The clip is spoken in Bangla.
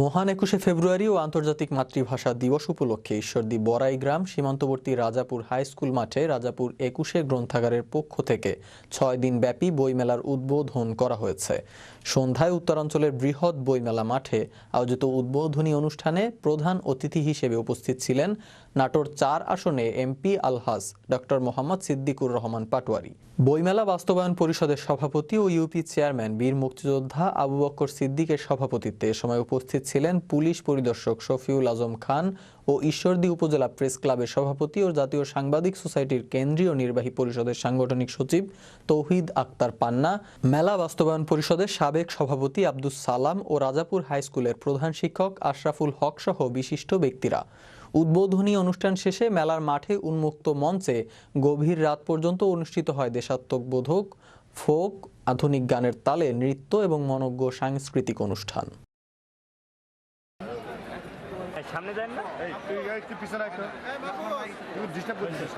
মহান একুশে ফেব্রুয়ারি ও আন্তর্জাতিক মাতৃভাষা দিবস উপলক্ষে ঈশ্বরদী বড়াই গ্রাম, সীমান্তবর্তী রাজাপুর হাই স্কুল মাঠে রাজাপুর একুশে গ্রন্থাগারের পক্ষ থেকে ছয় দিন ব্যাপী বইমেলার উদ্বোধন করা হয়েছে। সন্ধ্যায় উত্তরাঞ্চলের বৃহৎ বইমেলা মাঠে আয়োজিত উদ্বোধনী অনুষ্ঠানে প্রধান অতিথি হিসেবে উপস্থিত ছিলেন নাটোর চার আসনে এমপি আলহাজ ডক্টর মোহাম্মদ সিদ্দিকুর রহমান পাটোয়ারি। বইমেলা বাস্তবায়ন পরিষদের সভাপতি ও ইউপি চেয়ারম্যান বীর মুক্তিযোদ্ধা আবু বক্কর সিদ্দিকের সভাপতিত্বে এ সময় উপস্থিত ছিলেন পুলিশ পরিদর্শক শফিউল আজম খান ও ঈশ্বরদী উপজেলা প্রেস ক্লাবের সভাপতি ও জাতীয় সাংবাদিক সোসাইটির কেন্দ্রীয় নির্বাহী পরিষদের সাংগঠনিক সচিব তৌহিদ আক্তার পান্না, মেলা বাস্তবায়ন পরিষদের সাবেক সভাপতি আব্দুস সালাম ও রাজাপুর হাই স্কুলের প্রধান শিক্ষক আশরাফুল হক সহ বিশিষ্ট ব্যক্তিরা। উদ্বোধনী অনুষ্ঠান শেষে মেলার মাঠে উন্মুক্ত মঞ্চে গভীর রাত পর্যন্ত অনুষ্ঠিত হয় দেশাত্মবোধক ফোক, আধুনিক গানের তালে নৃত্য এবং মনজ্ঞ সাংস্কৃতিক অনুষ্ঠান। সামনে যান না? তুই একটু পিছনে একটা ডিস্টার্ব করছিস।